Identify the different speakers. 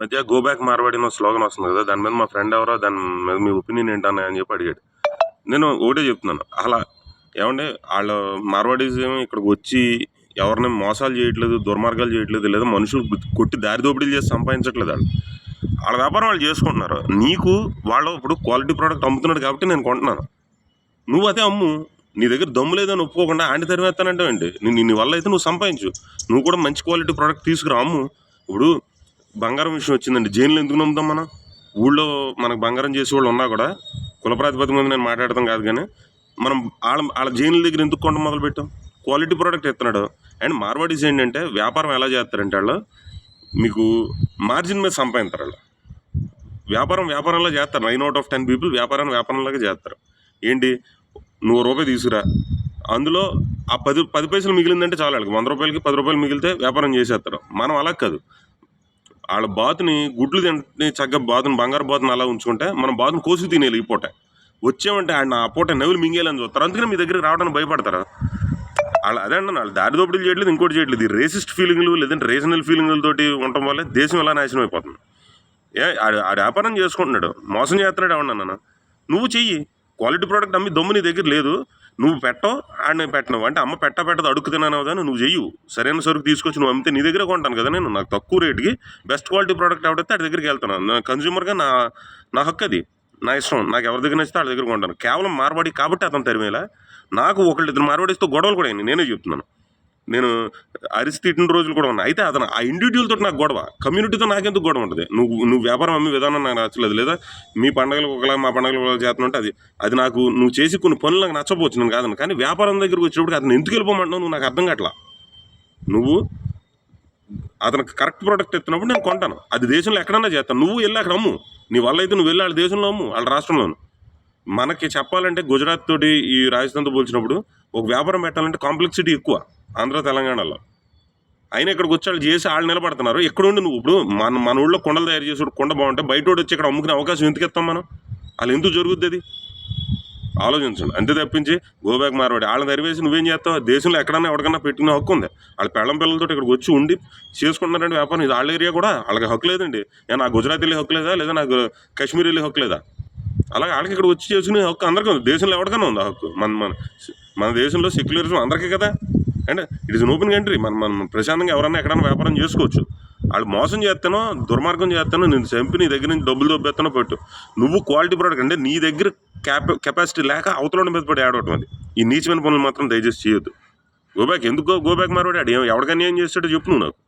Speaker 1: మధ్య go back Marwadi మా slogan వస్తుంది కదా దాని మీద మా ఫ్రెండ్ ఎవరో దాని మీద మీ ఒపీనియన్ ఏంటన్నా అని చెప్పి అడిగాడు. నేను ఒకటే చెప్తున్నాను అలా ఏమంటే వాళ్ళ మార్వాడీస్ ఏమో ఇక్కడికి వచ్చి ఎవరిని మోసాలు చేయట్లేదు దుర్మార్గాలు చేయట్లేదు లేదా మనుషులు కొట్టి దారి దోపిడీలు చేసి సంపాదించట్లేదు వాళ్ళు. వాళ్ళ వ్యాపారం వాళ్ళు చేసుకుంటున్నారు. నీకు వాళ్ళు ఇప్పుడు క్వాలిటీ ప్రోడక్ట్ అమ్ముతున్నాడు కాబట్టి నేను కొంటున్నాను. నువ్వు అదే అమ్ము నీ దగ్గర దమ్ము లేదని ఒప్పుకోకుండా ఆంటీ తరిమేస్తానంటే ఏంటి నీ నీ వల్ల అయితే నువ్వు సంపాదించు. నువ్వు కూడా మంచి క్వాలిటీ ప్రోడక్ట్ తీసుకురా అమ్ము. ఇప్పుడు బంగారం విషయం వచ్చిందండి. జైన్లు ఎందుకు నమ్ముతాం మనం? ఊళ్ళో మనకు బంగారం చేసే వాళ్ళు ఉన్నా కూడా కుల ప్రాతిపదిక మీద నేను మాట్లాడతాం కాదు కానీ మనం వాళ్ళ వాళ్ళ జైన్ల దగ్గర ఎందుకు కొండ మొదలు పెట్టాం క్వాలిటీ ప్రోడక్ట్ ఇస్తున్నాడు. అండ్ మార్వాడీస్ ఏంటంటే వ్యాపారం ఎలా చేస్తారంటే వాళ్ళు మీకు మార్జిన్ మీద సంపాదిస్తారు వాళ్ళు వ్యాపారం వ్యాపారంలో చేస్తారు. Nine out of ten people వ్యాపారాన్ని వ్యాపారంలాగా చేస్తారు. ఏంటి? నువ్వు రూపాయి తీసుకురా. అందులో ఆ పది పది పైసలు మిగిలిందంటే చాలా వాళ్ళకి వంద రూపాయలకి పది రూపాయలు మిగిలితే వ్యాపారం చేసేస్తారు. మనం అలా కాదు. వాళ్ళ బాతుని గుడ్లు తింటే చక్కగా బాతుని బంగారు బాతుని అలా ఉంచుకుంటే మనం బాతుని కోసి తినేయాలి ఈ పూట. వచ్చామంటే ఆయన ఆ పూట నవ్వులు మింగేయాలని చూస్తారు. అందుకని మీ దగ్గరికి రావడానికి భయపడతారు. వాళ్ళు అదే అండి వాళ్ళు దారి దోపిడీలు చేయట్లేదు ఇంకోటి చేయట్లేదు. ఈ రేసిస్ట్ ఫీలింగ్లు లేదంటే రీజనల్ ఫీలింగ్లతోటి ఉండటం వల్ల దేశం ఎలా నాశనం అయిపోతుంది. ఏ ఆ వ్యాపారం చేసుకుంటున్నాడు. మోసం చేస్తున్నాడు ఏమన్నా నువ్వు చెయ్యి. క్వాలిటీ ప్రోడక్ట్ అమ్మి దమ్ము నీ దగ్గర లేదు. నువ్వు పెట్టవు ఆడిని పెట్టినావు. అంటే అమ్మ పెట్ట పెట్టదు అడుగు తిన్నాను కదా నువ్వు చెయ్యు. సరైన సరుకు తీసుకొచ్చి నువ్వు అమ్మితే నీ దగ్గర కొంటాను కదా నేను. నాకు తక్కువ రేటుకి బెస్ట్ క్వాలిటీ ప్రోడక్ట్ ఎవడైతే ఆడి దగ్గరికి వెళ్తాను. నా కన్జ్యూమర్గా నా నా హక్కు అది. నా ఇష్టం. నాకు ఎవరి దగ్గర నచ్చితే వాళ్ళ దగ్గర కొంటాను. కేవలం మార్వాడి కాబట్టి అతను తరిమేలా. నాకు ఒకళ్ళిద్దరు ఇద్దరు గొడవలు కూడా అయినాయి. నేనే చెప్తున్నాను. నేను అరిసి తిట్టిన రోజులు కూడా ఉన్నాయి. అయితే అతను ఆ ఇండివిజువల్తో తోటి నాకు గొడవ. కమ్యూనిటీతో నాకెందుకు గొడవ ఉంటుంది? నువ్వు నువ్వు వ్యాపారం అమ్మే విధానం నాకు నచ్చలేదు. లేదా మీ పండగలు ఒకలా మా పండుగలు ఒకలా చేస్తున్నట్టు అది అది నాకు నువ్వు చేసి కొన్ని పనులు నాకు నచ్చపోవచ్చు నేను కాదని. కానీ వ్యాపారం దగ్గరకు వచ్చినప్పుడు అతను ఎందుకు వెళ్ళిపోమంటున్నావు? నువ్వు నాకు అర్థం కావట్లా. నువ్వు అతనికి కరెక్ట్ ప్రోడక్ట్ ఎత్తినప్పుడు నేను కొంటాను. అది దేశంలో ఎక్కడన్నా చేస్తాను నువ్వు వెళ్ళి అక్కడ అమ్ము. నీ వల్ల అయితే నువ్వు వెళ్ళి వాళ్ళ దేశంలో అమ్ము వాళ్ళ రాష్ట్రంలోను. మనకి చెప్పాలంటే గుజరాత్ తోటి ఈ రాజస్థాన్తో పోల్చినప్పుడు ఒక వ్యాపారం పెట్టాలంటే కాంప్లెక్సిటీ ఎక్కువ. ఆంధ్ర తెలంగాణలో. అయినా ఇక్కడికి వచ్చాడు వాళ్ళు చేసి వాళ్ళు నిలబడుతున్నారు. ఎక్కడుండి నువ్వు? ఇప్పుడు మన మన ఊళ్ళో కొండలు తయారు చేసి కొండ బాగుంటే బయట వచ్చి ఇక్కడ అమ్ముకునే అవకాశం ఎందుకు ఇస్తాం మనం? వాళ్ళు ఎందుకు జరుగుద్ది అది? ఆలోచించండి. అంతే తప్పించి గోబ్యాక్ మార్వాడి. వాళ్ళని తరివేసి నువ్వేం చేస్తావు? దేశంలో ఎక్కడన్నా ఎవరికన్నా పెట్టుకునే హక్కు ఉంది? వాళ్ళ పెళ్ళం పిల్లలతో ఇక్కడికి వచ్చి ఉండి చేసుకుంటున్నారంటే వ్యాపారం. ఇది వాళ్ళ ఏరియా కూడా. వాళ్ళకి హక్కు లేదండి. ఏ గుజరాత్ వెళ్ళే హక్కు లేదా? లేదా నాకు కాశ్మీర్ వెళ్ళే హక్కు లేదా? అలాగే వాళ్ళకి ఇక్కడ వచ్చి చేసుకునే హక్కు అందరికీ ఉంది. దేశంలో ఎవరికైనా ఉంది హక్కు? మన మన మన దేశంలో సెక్యులరిజం అందరికీ కదా? అంటే ఇట్ ఇస్ ఓపెన్ కంట్రీ మన మనం ప్రశాంతంగా ఎవరన్నా ఎక్కడైనా వ్యాపారం చేసుకోవచ్చు. వాళ్ళు మోసం చేస్తానో దుర్మార్గం చేస్తానో నేను చంపి నీ దగ్గర నుంచి డబ్బులు దొబ్బేస్తానో పెట్టు. నువ్వు క్వాలిటీ ప్రోడక్ట్ అంటే నీ దగ్గర క్యాప కెపాసిటీ లేక అవతల మీద పడి ఆడవటం అది. ఈ నీచమైన పనులు మాత్రం దయచేసి చేయొద్దు. గోబ్యాక్ ఎందుకో గోబ్యాక్ మారోడి ఆడు ఎవరికన్నా ఏం చేస్తాడో చెప్పు నువ్వు నాకు.